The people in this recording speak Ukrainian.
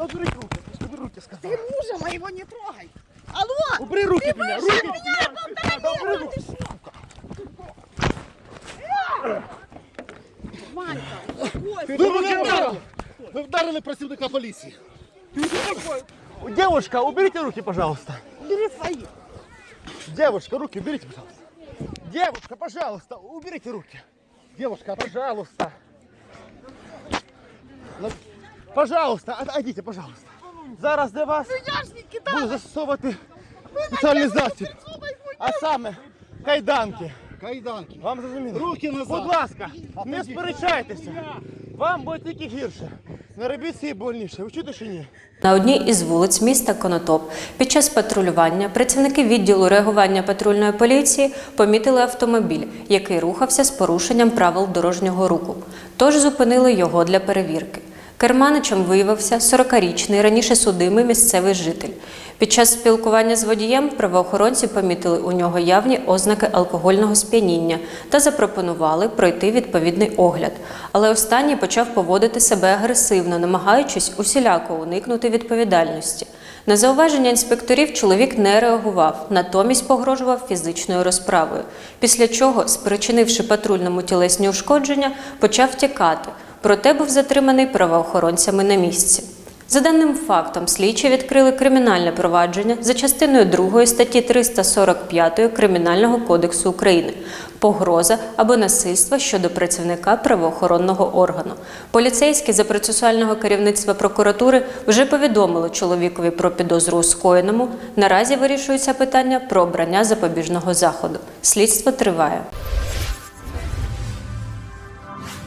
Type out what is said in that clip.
уберите руки, убери руки, сказал. Ты мужа моего не трогай. Алло! Убери руки от меня, руки! Да убери руки. Ванька, успокойся. Ви мене вдарили! Ви вдарили працівника поліції. Девушка, уберите руки, пожалуйста. Бери свои. Девушка, руки уберите, пожалуйста. Девушка, пожалуйста, уберите руки. Девушка, пожалуйста. Ну, Пожалуйста, отойдите, пожалуйста. Зараз для вас кидала. буду застосовувати спеціальний засіб. А саме кайданки. Кайданки. Вам зрозуміло? Руки назад. Будь ласка, не сперечайтеся. Вам буде тільки гірше. Не робіть собі больніше. Ви чуєте чи ні? На одній із вулиць міста Конотоп під час патрулювання працівники відділу реагування патрульної поліції помітили автомобіль, який рухався з порушенням правил дорожнього руху. Тож зупинили його для перевірки. Керманичем виявився 40-річний раніше судимий місцевий житель. Під час спілкування з водієм правоохоронці помітили у нього явні ознаки алкогольного сп'яніння та запропонували пройти відповідний огляд. Але останній почав поводити себе агресивно, намагаючись усіляко уникнути відповідальності. На зауваження інспекторів чоловік не реагував, натомість погрожував фізичною розправою. Після чого, спричинивши патрульному тілесні ушкодження, почав тікати. Проте був затриманий правоохоронцями на місці. За даним фактом, слідчі відкрили кримінальне провадження за частиною 2 статті 345 Кримінального кодексу України погроза або насильство щодо працівника правоохоронного органу. Поліцейські за процесуального керівництва прокуратури вже повідомили чоловікові про підозру скоєному. Наразі вирішується питання про обрання запобіжного заходу. Слідство триває.